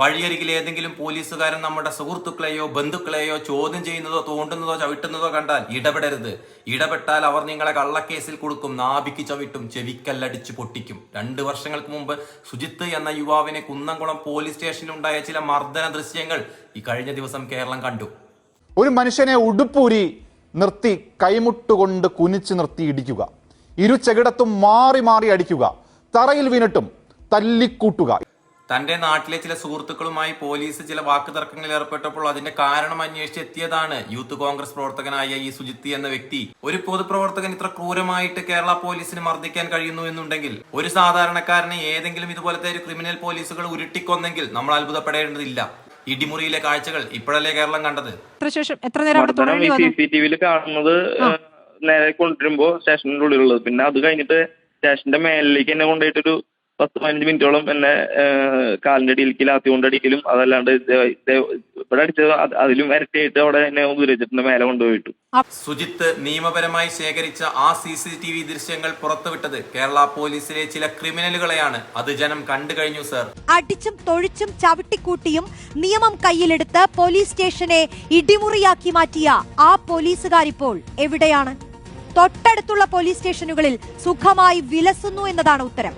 വഴിയരികിൽ ഏതെങ്കിലും പോലീസുകാരൻ നമ്മുടെ സുഹൃത്തുക്കളെയോ ബന്ധുക്കളെയോ ചോദ്യം ചെയ്യുന്നതോ തോണ്ടുന്നതോ ചവിട്ടുന്നതോ കണ്ടാൽ ഇടപെടരുത്. ഇടപെട്ടാൽ അവർ നിങ്ങളെ കള്ളക്കേസിൽ കൊടുക്കും നാഭിക്ക് ചവിട്ടും ചെവിക്കല്ലടിച്ച് പൊട്ടിക്കും. രണ്ട് വർഷങ്ങൾക്ക് മുമ്പ് സുജിത്ത് എന്ന യുവാവിനെ കുന്നംകുളം പോലീസ് സ്റ്റേഷനിലുണ്ടായ ചില മർദ്ദന ദൃശ്യങ്ങൾ ഈ കഴിഞ്ഞ ദിവസം കേരളം കണ്ടു. ഒരു മനുഷ്യനെ ഉടുപ്പൂരി നിർത്തി കൈമുട്ടുകൊണ്ട് കുനിച്ചു നിർത്തി ഇടിക്കുക. ഇരു ചെകിടത്തും മാറി മാറി അടിക്കുക. തറയിൽ വീണിട്ടും തല്ലിക്കൂട്ടുക തന്റെ നാട്ടിലെ ചില സുഹൃത്തുക്കളുമായി പോലീസ് ചില വാക്കുതർക്കങ്ങളിൽ ഏർപ്പെട്ടപ്പോൾ അതിന്റെ കാരണം അന്വേഷിച്ച് എത്തിയതാണ് യൂത്ത് കോൺഗ്രസ് പ്രവർത്തകനായ ഈ സുജിത്തി എന്ന വ്യക്തി. ഒരു പൊതുപ്രവർത്തകൻ ഇത്ര ക്രൂരമായിട്ട് കേരള പോലീസിന് മർദ്ദിക്കാൻ കഴിയുന്നു എന്നുണ്ടെങ്കിൽ ഒരു സാധാരണക്കാരനെ ഏതെങ്കിലും ഇതുപോലത്തെ ഒരു ക്രിമിനൽ പോലീസുകൾ ഉരുട്ടിക്കൊന്നെങ്കിൽ നമ്മൾ അത്ഭുതപ്പെടേണ്ടതില്ല. ഇടിമുറിയിലെ കാഴ്ചകൾ ഇപ്പോഴല്ലേ കേരളം കണ്ടത്? എത്ര നേരം സി സി ടി വിയിൽ കാണുന്നത് നേരെ കൊണ്ടുവരുമ്പോ സ്റ്റേഷനിന്റെ പിന്നെ അത് കഴിഞ്ഞിട്ട് സ്റ്റേഷന്റെ മേലിലേക്ക് എന്നെ കൊണ്ടുപോയിട്ടൊരു പത്ത് പതിനഞ്ച് മിനിറ്റോളം എന്നെ കാലിന്റെ അടിയിലേക്ക് ലാത്തി കൊണ്ട് അടിക്കലും അതല്ലാണ്ട് ഇവിടെ അടിച്ചത് അതിലും ഇരട്ടിയായിട്ട് അവിടെ എന്നെ ഉപദ്രവിച്ചിട്ടുണ്ട്. മേലെ കൊണ്ടുപോയിട്ടു. സുജിത്ത് നിയമപരമായി ശേഖരിച്ച ആ സി സി ടി വി ദൃശ്യങ്ങൾ പുറത്തുവിട്ടത് കേരള പോലീസിലെ ചില ക്രിമിനലുകളെയാണ്. അത് ജനം കണ്ടു കഴിഞ്ഞു സർ. അടിച്ചും തൊഴിച്ചും ചവിട്ടിക്കൂട്ടിയും നിയമം കയ്യിലെടുത്ത് പോലീസ് സ്റ്റേഷനെ ഇടിമുറിയാക്കി മാറ്റിയ ആ പോലീസുകാരിപ്പോൾ എവിടെയാണ്? തൊട്ടടുത്തുള്ള പോലീസ് സ്റ്റേഷനുകളിൽ സുഖമായി വിലസുന്നു എന്നതാണ് ഉത്തരം.